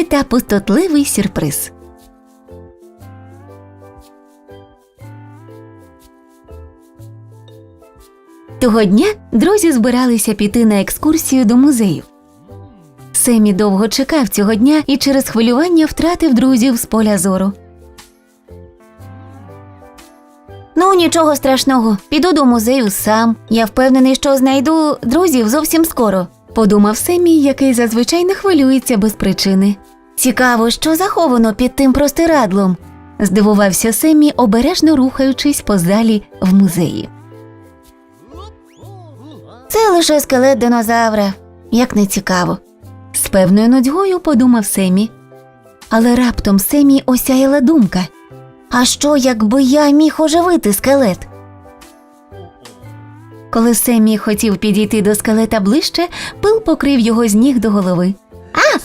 Ізі та пустотливий сюрприз. Того дня друзі збиралися піти на екскурсію до музею. Семі довго чекав цього дня і через хвилювання втратив друзів з поля зору. Ну, нічого страшного, піду до музею сам. Я впевнений, що знайду друзів зовсім скоро, подумав Семі, який зазвичай не хвилюється без причини. Цікаво, що заховано під тим простирадлом, здивувався Семі, обережно рухаючись по залі в музеї. Це лише скелет динозавра, як не цікаво. З певною нудьгою подумав Семі. Але раптом Семі осяяла думка. А що, якби я міг оживити скелет? Коли Семі хотів підійти до скелета ближче, пил покрив його з ніг до голови. А!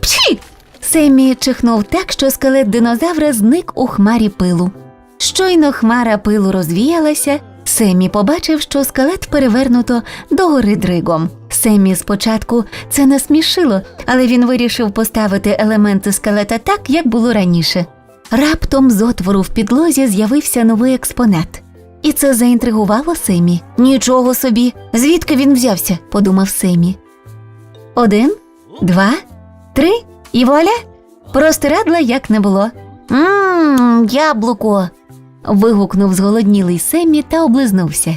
Пчі! Семі чихнув так, що скелет динозавра зник у хмарі пилу. Щойно хмара пилу розвіялася, Семі побачив, що скелет перевернуто догори дригом. Семі спочатку це насмішило, але він вирішив поставити елементи скелета так, як було раніше. Раптом з отвору в підлозі з'явився новий експонат. І це заінтригувало Семі. Нічого собі, звідки він взявся, подумав Семі. Один, два, три і вуаля! Простирадла як не було. Ммм, яблуко. вигукнув зголоднілий Семі та облизнувся.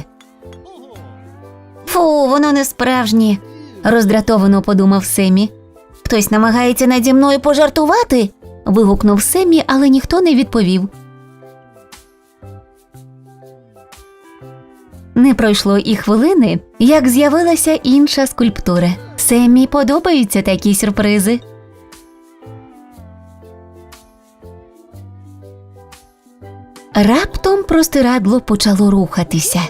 Фу, воно не справжнє, роздратовано подумав Семі. Хтось намагається наді мною пожартувати. вигукнув Семі, але ніхто не відповів. Не пройшло і хвилини, як з'явилася інша скульптура. Семі подобаються такі сюрпризи. Раптом простирадло почало рухатися.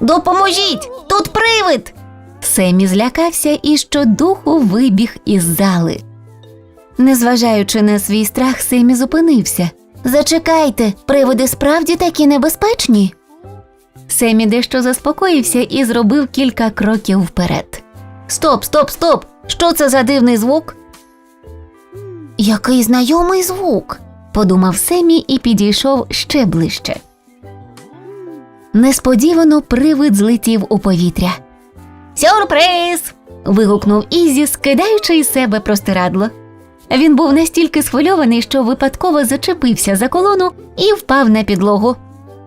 Допоможіть! Тут привид! Семі злякався і щодуху вибіг із зали. Незважаючи на свій страх, Семі зупинився. Зачекайте, привиди справді такі небезпечні. Семі дещо заспокоївся і зробив кілька кроків вперед. Стоп, стоп, стоп! Що це за дивний звук? Який знайомий звук, подумав Семі і підійшов ще ближче. Несподівано привид злетів у повітря. Сюрприз! вигукнув Ізі, скидаючи із себе простирадло. Він був настільки схвильований, що випадково зачепився за колону і впав на підлогу.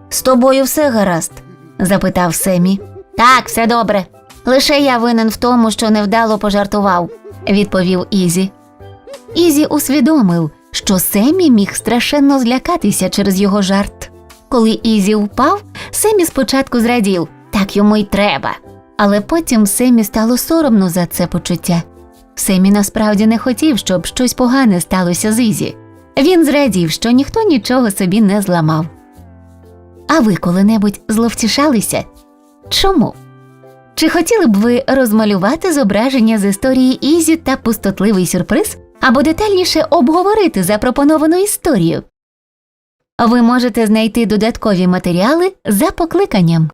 З тобою все гаразд? Запитав Семі. Так, все добре. Лише я винен в тому, що невдало пожартував, відповів Ізі. Ізі усвідомив, що Семі міг страшенно злякатися через його жарт. Коли Ізі впав, Семі спочатку зрадів, так йому й треба. Але потім Семі стало соромно за це почуття. Семі насправді не хотів, щоб щось погане сталося з Ізі. Він зрадів, що ніхто нічого собі не зламав. А ви коли-небудь зловтішалися? Чому? Чи хотіли б ви розмалювати зображення з історії Ізі та пустотливий сюрприз або детальніше обговорити запропоновану історію? Ви можете знайти додаткові матеріали за покликанням.